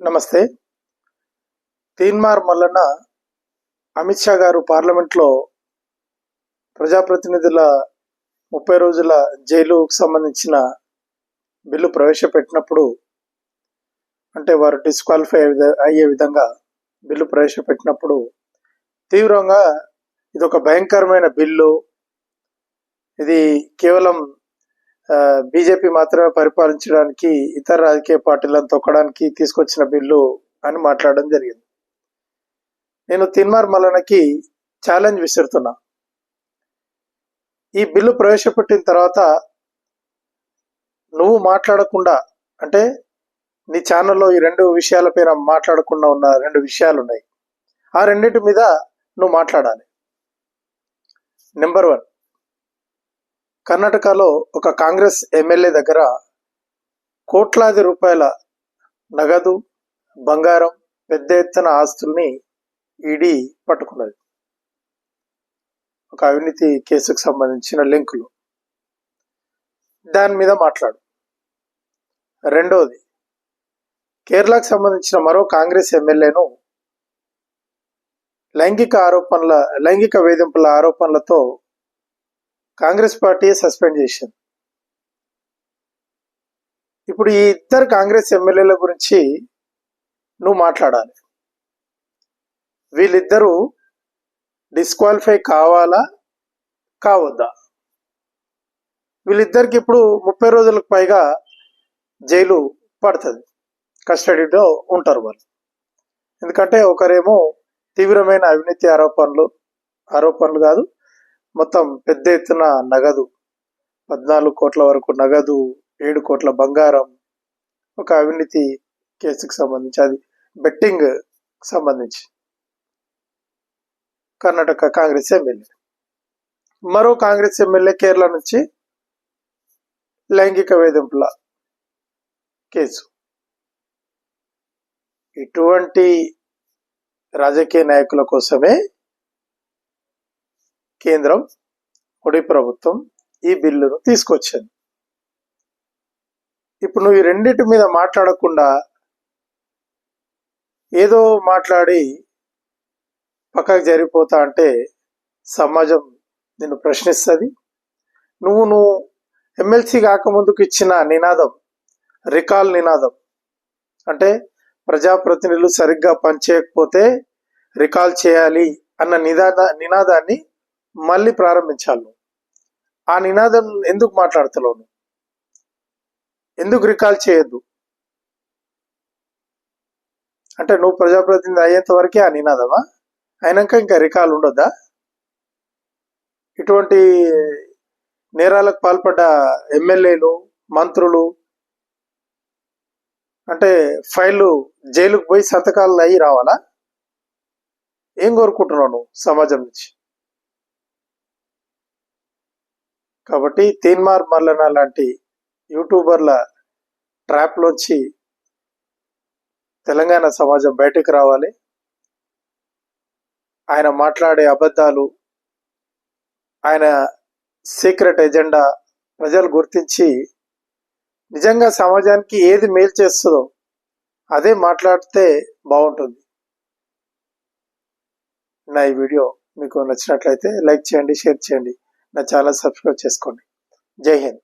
నమస్తే. తీన్మార్ మల్లన్న అమిత్ షా గారు పార్లమెంట్లో ప్రజాప్రతినిధుల ముప్పై రోజుల జైలుకు సంబంధించిన బిల్లు ప్రవేశపెట్టినప్పుడు అంటే వారు డిస్క్వాలిఫై అయ్యే విధంగా బిల్లు ప్రవేశపెట్టినప్పుడు తీవ్రంగా ఇది ఒక భయంకరమైన బిల్లు. ఇది కేవలం బీజేపీ మాత్రమే పరిపాలించడానికి ఇతర రాజకీయ పార్టీలను తొక్కడానికి తీసుకొచ్చిన బిల్లు అని మాట్లాడడం జరిగింది. నేను తిన్మార్ మల్లనకి ఛాలెంజ్ విసురుతున్నా. ఈ బిల్లు ప్రవేశపెట్టిన తర్వాత నువ్వు మాట్లాడకుండా అంటే నీ ఛానల్లో ఈ రెండు విషయాల పేర మాట్లాడకుండా ఉన్న రెండు విషయాలు ఉన్నాయి ఆ రెండింటి మీద నువ్వు మాట్లాడాలి. నెంబర్ వన్ కర్ణాటకలో ఒక కాంగ్రెస్ ఎమ్మెల్యే దగ్గర కోట్లాది రూపాయల నగదు బంగారం పెద్ద ఎత్తున ఆస్తుల్ని ఈడీ పట్టుకున్నది. ఒక అవినీతి కేసుకు సంబంధించిన లింకులు. దాని మీద మాట్లాడు. రెండవది కేరళకు సంబంధించిన మరో కాంగ్రెస్ ఎమ్మెల్యేను లైంగిక ఆరోపణల లైంగిక వేధింపుల ఆరోపణలతో కాంగ్రెస్ పార్టీ సస్పెండ్ చేసింది. ఇప్పుడు ఈ ఇద్దరు కాంగ్రెస్ ఎమ్మెల్యేల గురించి నువ్వు మాట్లాడాలి. వీళ్ళిద్దరూ డిస్క్వాలిఫై కావాలా? కావద్దా? వీళ్ళిద్దరికి ఇప్పుడు ముప్పై రోజులకు పైగా జైలు పడుతుంది. కస్టడీలో ఉంటారు వాళ్ళు. ఎందుకంటే ఒకరేమో తీవ్రమైన అవినీతి ఆరోపణలు ఆరోపణలు కాదు మొత్తం పెద్ద ఎత్తున నగదు పద్నాలుగు కోట్ల వరకు నగదు ఏడు కోట్ల బంగారం ఒక అవినీతి కేసుకు సంబంధించి అది బెట్టింగ్ సంబంధించి. కర్ణాటక కాంగ్రెస్ ఎమ్మెల్యే. మరో కాంగ్రెస్ ఎమ్మెల్యే కేరళ నుంచి లైంగిక వేధింపుల కేసు. ఇటువంటి రాజకీయ నాయకుల కోసమే కేంద్రం మోడీ ప్రభుత్వం ఈ బిల్లును తీసుకొచ్చింది. ఇప్పుడు నువ్వు ఈ రెండింటి మీద మాట్లాడకుండా ఏదో మాట్లాడి పక్కకు జరిగిపోతా అంటే సమాజం నిన్ను ప్రశ్నిస్తుంది. నువ్వు నువ్వు ఎమ్మెల్సీ కాకముందుకు ఇచ్చిన నినాదం రికాల్ నినాదం. అంటే ప్రజాప్రతినిధులు సరిగ్గా పనిచేయకపోతే రికాల్ చేయాలి అన్న నినాద నినాదాన్ని మళ్ళీ ప్రారంభించాలి. ఆ నినాదం ఎందుకు మాట్లాడతలేవు ఎందుకు రికాల్ చేయొద్దు? అంటే నువ్వు ప్రజాప్రతినిధి అయ్యేంత వరకే ఆ నినాదమా? అయినాక ఇంకా రికాల్ ఉండొద్దా? ఇటువంటి నేరాలకు పాల్పడ్డ ఎమ్మెల్యేలు మంత్రులు అంటే ఫైళ్ళు జైలుకు పోయి సంతకాలు అయ్యి రావాలా? ఏం కోరుకుంటున్నావు నువ్వు సమాజం నుంచి? కాబట్టి తీన్మార్ మర్లన లాంటి యూట్యూబర్ల ట్రాప్లోంచి తెలంగాణ సమాజం బయటకు రావాలి. ఆయన మాట్లాడే అబద్ధాలు ఆయన సీక్రెట్ ఎజెండా ప్రజలు గుర్తించి నిజంగా సమాజానికి ఏది మేలు చేస్తుందో అదే మాట్లాడితే బాగుంటుంది. నా ఈ వీడియో మీకు నచ్చినట్లయితే లైక్ చేయండి షేర్ చేయండి. నా ఛానల్ సబ్స్క్రైబ్ చేసుకోండి. జై హింద్.